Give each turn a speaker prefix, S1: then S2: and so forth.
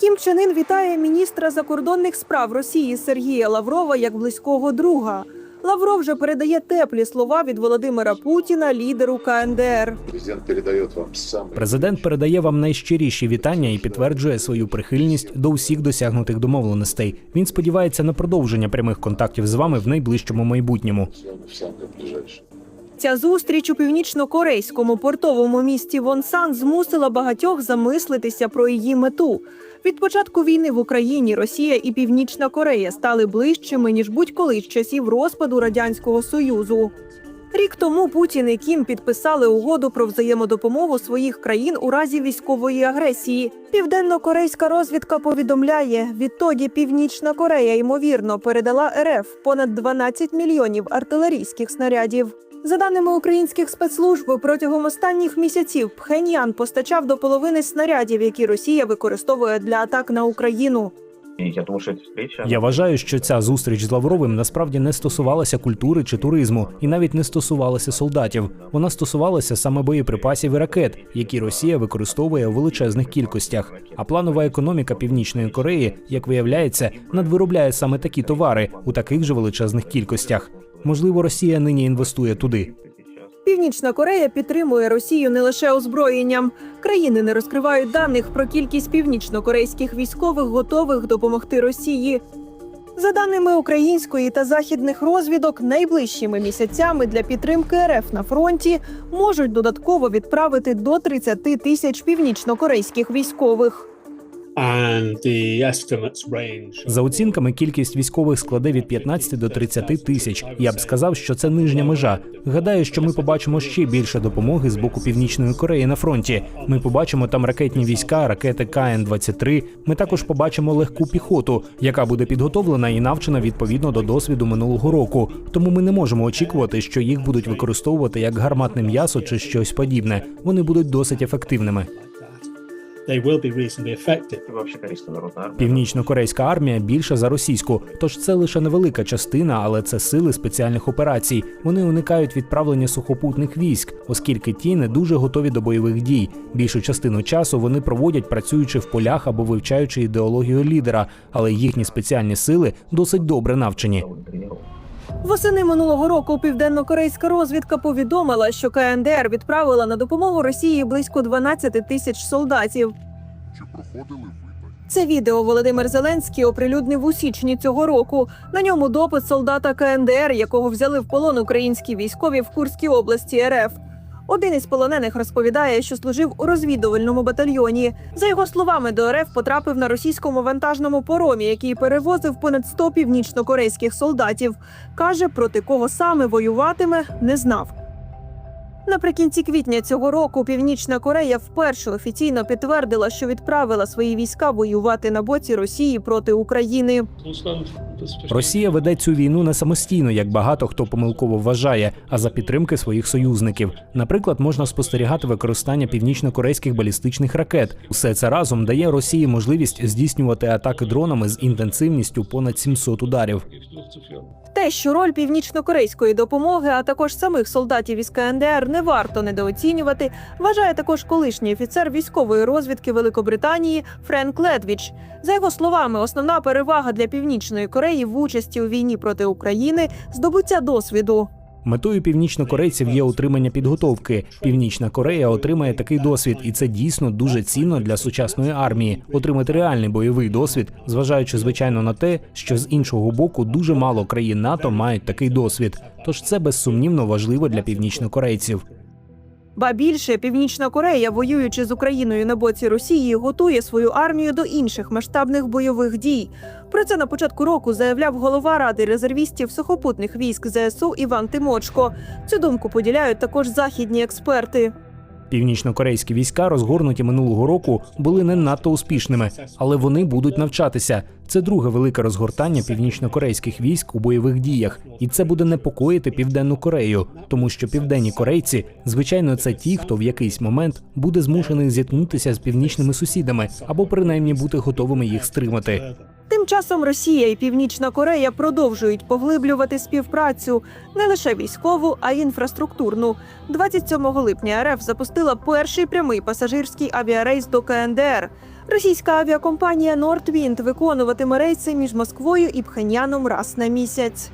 S1: Кім Чен Ін вітає міністра закордонних справ Росії Сергія Лаврова як близького друга. Лавров же передає теплі слова від Володимира Путіна, лідеру КНДР.
S2: Президент передает вам самые
S3: Президент передає вам найщиріші вітання і підтверджує свою прихильність до усіх досягнутих домовленостей. Він сподівається на продовження прямих контактів з вами в найближчому майбутньому.
S1: Ця зустріч у північно-корейському портовому місті Вонсан змусила багатьох замислитися про її мету. Від початку війни в Україні Росія і Північна Корея стали ближчими ніж будь-коли з часів розпаду радянського союзу. Рік тому Путін і Кім підписали угоду про взаємодопомогу своїх країн у разі військової агресії. Південно-корейська розвідка повідомляє, відтоді Північна Корея ймовірно передала РФ понад 12 мільйонів артилерійських снарядів. За даними українських спецслужб, протягом останніх місяців Пхеньян постачав до половини снарядів, які Росія використовує для атак на Україну.
S4: Я думаю, что эта встреча...
S3: Я вважаю, що ця зустріч з Лавровим насправді не стосувалася культури чи туризму, і навіть не стосувалася солдатів. Вона стосувалася саме боєприпасів і ракет, які Росія використовує у величезних кількостях. А планова економіка Північної Кореї, як виявляється, надвиробляє саме такі товари у таких же величезних кількостях. Можливо, Росія нині інвестує туди.
S1: Північна Корея підтримує Росію не лише озброєнням. Країни не розкривають даних про кількість північно-корейських військових, готових допомогти Росії. За даними української та західних розвідок, найближчими місяцями для підтримки РФ на фронті можуть додатково відправити до 30 тисяч північно-корейських військових.
S3: За оцінками, кількість військових складе від 15 до 30 тисяч. Я б сказав, що це нижня межа. Гадаю, що ми побачимо ще більше допомоги з боку Північної Кореї на фронті. Ми побачимо там ракетні війська, ракети КН-23. Ми також побачимо легку піхоту, яка буде підготовлена і навчена відповідно до досвіду минулого року. Тому ми не можемо очікувати, що їх будуть використовувати як гарматне м'ясо чи щось подібне. Вони будуть досить ефективними. Північно-корейська армія більша за російську, тож це лише невелика частина, але це сили спеціальних операцій. Вони уникають відправлення сухопутних військ, оскільки ті не дуже готові до бойових дій. Більшу частину часу вони проводять працюючи в полях або вивчаючи ідеологію лідера, але їхні спеціальні сили досить добре навчені.
S1: Восени минулого року південно-корейська розвідка повідомила, що КНДР відправила на допомогу Росії близько 12 тисяч солдатів. Це відео Володимир Зеленський оприлюднив у січні цього року. На ньому допис солдата КНДР, якого взяли в полон українські військові в Курській області РФ. Один із полонених розповідає, що служив у розвідувальному батальйоні. За його словами, до РФ потрапив на російському вантажному поромі, який перевозив понад 100 північно-корейських солдатів. Каже, проти кого саме воюватиме, не знав. Наприкінці квітня цього року Північна Корея вперше офіційно підтвердила, що відправила свої війська воювати на боці Росії проти України.
S3: Росія веде цю війну не самостійно, як багато хто помилково вважає, а за підтримки своїх союзників. Наприклад, можна спостерігати використання північно-корейських балістичних ракет. Усе це разом дає Росії можливість здійснювати атаки дронами з інтенсивністю понад 700 ударів.
S1: Те, що роль північно-корейської допомоги, а також самих солдатів із КНДР не варто недооцінювати, вважає також колишній офіцер військової розвідки Великобританії Френк Ледвіч. За його словами, основна перевага для північної Кореї в участі у війні проти України здобуття досвіду.
S3: Метою північнокорейців є отримання підготовки. Північна Корея отримає такий досвід, і це дійсно дуже цінно для сучасної армії. Отримати реальний бойовий досвід, зважаючи звичайно на те, що з іншого боку дуже мало країн НАТО мають такий досвід. Тож це безсумнівно важливо для північнокорейців.
S1: Ба більше Північна Корея, воюючи з Україною на боці Росії, готує свою армію до інших масштабних бойових дій. Про це на початку року заявляв голова ради резервістів сухопутних військ ЗСУ Іван Тимочко. Цю думку поділяють також західні експерти.
S3: Північнокорейські війська, розгорнуті минулого року, були не надто успішними, але вони будуть навчатися. Це друге велике розгортання північнокорейських військ у бойових діях, і це буде непокоїти південну Корею, тому що південні корейці, звичайно, це ті, хто в якийсь момент буде змушений зіткнутися з північними сусідами або принаймні бути готовими їх стримати.
S1: Тим часом Росія і Північна Корея продовжують поглиблювати співпрацю не лише військову, а й інфраструктурну. 27 липня РФ запустила перший прямий пасажирський авіарейс до КНДР. Російська авіакомпанія Nordwind виконуватиме рейси між Москвою і Пхеньяном раз на місяць.